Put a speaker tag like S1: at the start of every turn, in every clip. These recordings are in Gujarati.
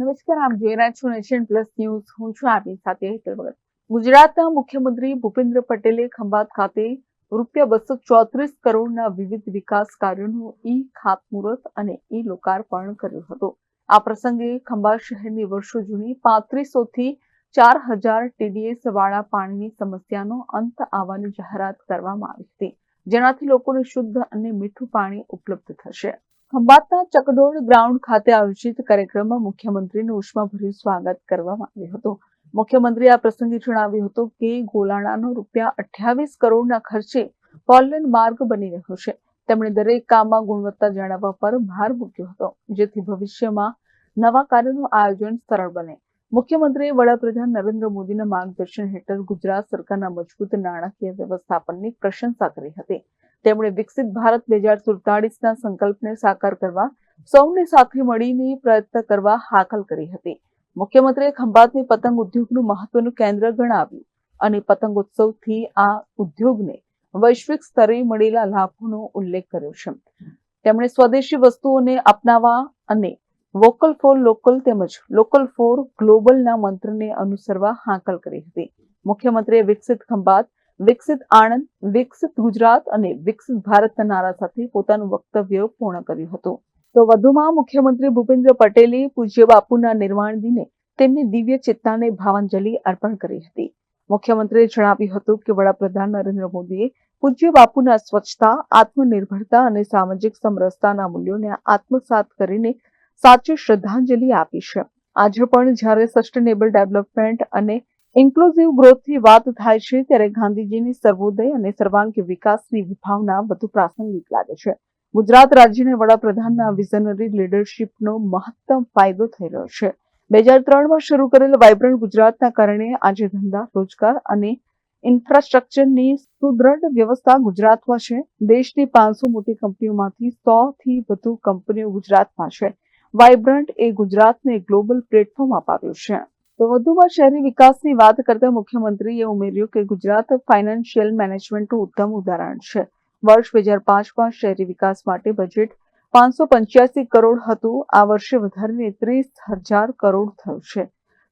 S1: નમસ્કાર, આપ જોઈ રહ્યા છો નેશન પ્લસ ન્યૂઝ. હું છું આપની સાથે હેતલ ભગત. ગુજરાતના મુખ્યમંત્રી ભૂપેન્દ્ર પટેલે ખંભાત ખાતે રૂપિયા બસો ચોત્રીસ કરોડના વિવિધ વિકાસ કાર્યોનું ઈ ખાતમુહૂર્ત અને ઈ લોકાર્પણ કર્યું હતું. આ પ્રસંગે ખંભાત શહેરની વર્ષો જૂની પાંત્રીસો થી ચાર હજાર ટીડીએસ વાળા પાણીની સમસ્યાનો અંત આવવાની જાહેરાત કરવામાં આવી હતી, જેનાથી લોકોને શુદ્ધ અને મીઠું પાણી ઉપલબ્ધ થશે. ખંભાતના ચકડોળ ગ્રાઉન્ડ ખાતે આયોજિત કાર્યક્રમમાં મુખ્યમંત્રીનું ઉષ્માભર્યું સ્વાગત કરવામાં આવ્યું હતું. મુખ્યમંત્રીએ આ પ્રસંગે જણાવ્યું હતું કે ગોલાણાનો રૂપિયા અઠ્યાવીસ કરોડના ખર્ચે ફોરલેન માર્ગ બની રહ્યો છે. તેમણે દરેક કામમાં ગુણવત્તા જાળવવા પર ભાર મૂક્યો હતો, જેથી ભવિષ્યમાં નવા કાર્યોનું આયોજન સરળ બને. મુખ્યમંત્રીએ વડાપ્રધાન નરેન્દ્ર મોદીના માર્ગદર્શન હેઠળ ગુજરાત સરકારના મજબૂત નાણાકીય વ્યવસ્થાપનની પ્રશંસા કરી હતી. તેમણે વિકસિત ભારત બે હજાર સુડતાળીસના સંકલ્પને સાકાર કરવા, સૌને સાથે મળીને પ્રયત્ન કરવા હાકલ કરી હતી. મુખ્યમંત્રીએ ખંભાતને પતંગ ઉદ્યોગનું મહત્વનું કેન્દ્ર ગણાવ્યું અને પતંગોત્સવથી આ ઉદ્યોગને વૈશ્વિક સ્તરે મળેલા લાભોનો ઉલ્લેખ કર્યો છે. તેમણે સ્વદેશી વસ્તુઓને અપનાવવા અને વોકલ ફોર લોકલ તેમજ લોકલ ફોર ગ્લોબલના મંત્રને અનુસરવા હાંકલ કરી હતી. મુખ્યમંત્રીએ વિકસિત ખંભાત વિકસિત આણંદ, વિકસિત ગુજરાત અને વિકસિત ભારતના નારા સાથે પોતાનું વક્તવ્ય પૂર્ણ કર્યું હતું. તો વધુમાં મુખ્યમંત્રી ભૂપેન્દ્ર પટેલે પૂજ્ય બાપુના નિર્વાણ દિને તેમની દિવ્ય ચેતનાને ભાવાંજલિ અર્પણ કરી હતી. મુખ્યમંત્રીએ જણાવ્યું હતું કે વડાપ્રધાન નરેન્દ્ર મોદીએ પૂજ્ય બાપુના સ્વચ્છતા, આત્મનિર્ભરતા અને સામાજિક સમરસતાના મૂલ્યોને આત્મસાત કરીને સાચી શ્રદ્ધાંજલિ આપી છે. આજે પણ જ્યારે સસ્ટેનેબલ ડેવલપમેન્ટ અને ઇન્ક્લુઝિવ ગ્રોથની વાત થાય છે, ત્યારે ગાંધીજીની સર્વોદય અને સર્વાંગી વિકાસની વિભાવના વધુ પ્રાસંગિક લાગે છે. ગુજરાત રાજ્યને વડાપ્રધાનના વિઝનરી લીડરશીપનો મહત્તમ ફાયદો થઈ રહ્યો છે. બે હજાર ત્રણમાં શરૂ કરેલ વાઇબ્રન્ટ ગુજરાતના કારણે આજે ધંધા, રોજગાર અને ઇન્ફ્રાસ્ટ્રક્ચરની સુદ્રઢ વ્યવસ્થા ગુજરાતમાં છે. દેશની પાંચસો મોટી કંપનીઓમાંથી સો થી વધુ કંપનીઓ ગુજરાતમાં છે. વાઇબ્રન્ટ એ ગુજરાતને ગ્લોબલ પ્લેટફોર્મ અપાવ્યું છે. તો વધુમાં શહેરી વિકાસની વાત કરતા મુખ્યમંત્રીએ ઉમેર્યું કે ગુજરાત ફાઇનાન્શિયલ મેનેજમેન્ટનું ઉત્તમ ઉદાહરણ છે. વર્ષ બે હજાર પાંચમાં શહેરી વિકાસ માટે બજેટ પાંચસો પંચ્યાસી કરોડ હતું. આ વર્ષે વધારીને ત્રીસ હજાર કરોડ થયું છે.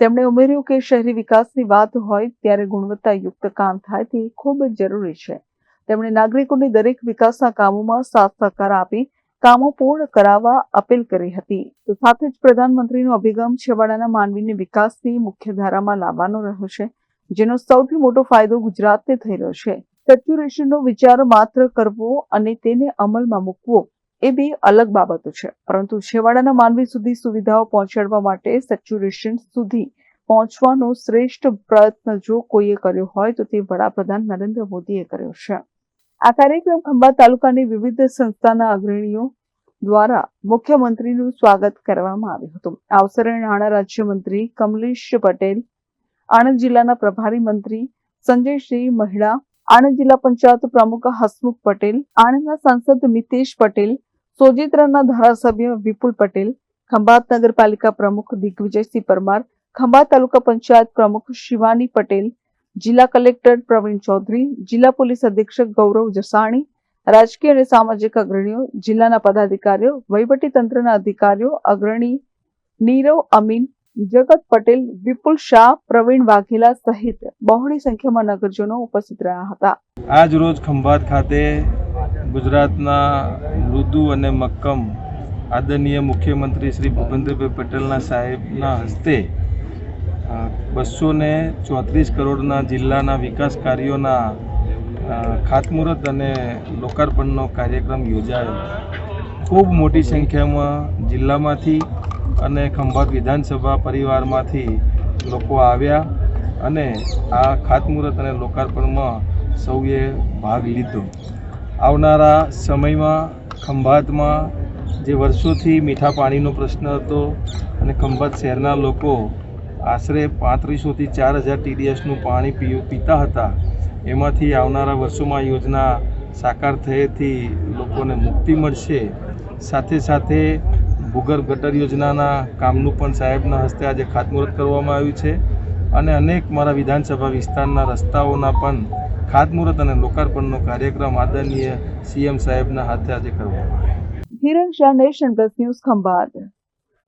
S1: તેમણે ઉમેર્યું કે શહેરી વિકાસની વાત હોય ત્યારે ગુણવત્તાયુક્ત કામ થાય તે ખૂબ જરૂરી છે. તેમણે નાગરિકોને દરેક વિકાસના કામોમાં સાથ સહકાર આપી કામો પૂર્ણ કરાવવા અપીલ કરી હતી. તો સાથે જ પ્રધાનમંત્રીનો અભિગમ છેવાડાના માનવીને વિકાસની મુખ્યધારામાં લાવવાનો રહ્યો છે જેનો સૌથી મોટો ફાયદો ગુજરાતને થઈ રહ્યો છે. સેચ્યુરેશનનો વિચાર માત્ર કરવો અને તેને અમલમાં મૂકવો એ બે અલગ બાબતો છે. પરંતુ છેવાડાના માનવી સુધી સુવિધાઓ પહોંચાડવા માટે સેચ્યુરેશન સુધી પહોંચવાનો શ્રેષ્ઠ પ્રયત્ન જો કોઈએ કર્યો હોય તો તે વડાપ્રધાન નરેન્દ્ર મોદીએ કર્યો છે. આ કાર્યક્રમ ખંભાત તાલુકાની વિવિધ સંસ્થાના અગ્રણીઓ દ્વારા મુખ્યમંત્રીનું સ્વાગત કરવામાં આવ્યું હતું. આ અવસરે નાણાં રાજ્યમંત્રી કમલેશ પટેલ, આણંદ જિલ્લાના પ્રભારી મંત્રી સંજયસિંહ મહિડા, આણંદ જિલ્લા પંચાયત પ્રમુખ હસમુખ પટેલ, આણંદના સાંસદ મિતેશ પટેલ, સોજિત્રાના ધારાસભ્ય વિપુલ પટેલ, ખંભાત નગરપાલિકા પ્રમુખ દિગ્વિજયસિંહ પરમાર, ખંભાત તાલુકા પંચાયત પ્રમુખ શિવાની પટેલ જિલ્લા કલેક્ટર પ્રવીણ ચૌધરી, જિલ્લા પોલીસ અધિક્ષક ગૌરવ જસાણી, રાજકીય અને સામાજિક અગ્રણીઓ, જિલ્લાના પદાધિકારીઓ વહીવટી તંત્રના અધિકારીઓ, અગ્રણી નીરવ અમીન, જગત પટેલ, વિપુલ શાહ, પ્રવીણ વાઘેલા સહિત બહોળી સંખ્યામાં નગરજનો ઉપસ્થિત રહ્યા હતા.
S2: આજ રોજ ખંભાત ખાતે ગુજરાતના મૃદુ અને મક્કમ આદરણીય મુખ્યમંત્રી શ્રી ભૂપેન્દ્રભાઈ પટેલના સાહેબના હસ્તે બસો ને ચોત્રીસ કરોડના જિલ્લાના વિકાસ કાર્યોના ખાતમુહૂર્ત અને લોકાર્પણનો કાર્યક્રમ યોજાયો. ખૂબ મોટી સંખ્યામાં જિલ્લામાંથી અને ખંભાત વિધાનસભા પરિવારમાંથી લોકો આવ્યા અને આ ખાતમુહૂર્ત અને લોકાર્પણમાં સૌએ ભાગ લીધો. આવનારા સમયમાં ખંભાતમાં જે વર્ષોથી મીઠા પાણીનો પ્રશ્ન હતો અને ખંભાત શહેરના લોકો આશરે પાંત્રીસોથી ચાર હજાર ટીડીએસનું પાણી પી પીતા હતા. એમાંથી આવનારા વર્ષોમાં યોજના સાકાર થયેથી લોકોને મુક્તિ મળશે. સાથે સાથે ભૂગર્ભ ગટર યોજનાના કામનું પણ સાહેબના હસ્તે આજે ખાતમુહૂર્ત કરવામાં આવ્યું છે અને અનેક મારા વિધાનસભા વિસ્તારના રસ્તાઓના પણ ખાતમુહૂર્ત અને લોકાર્પણનો કાર્યક્રમ આદરણીય સીએમ સાહેબના હાથે આજે કરવામાં આવ્યો.
S1: Hiran Shah nation plus news Khambhat.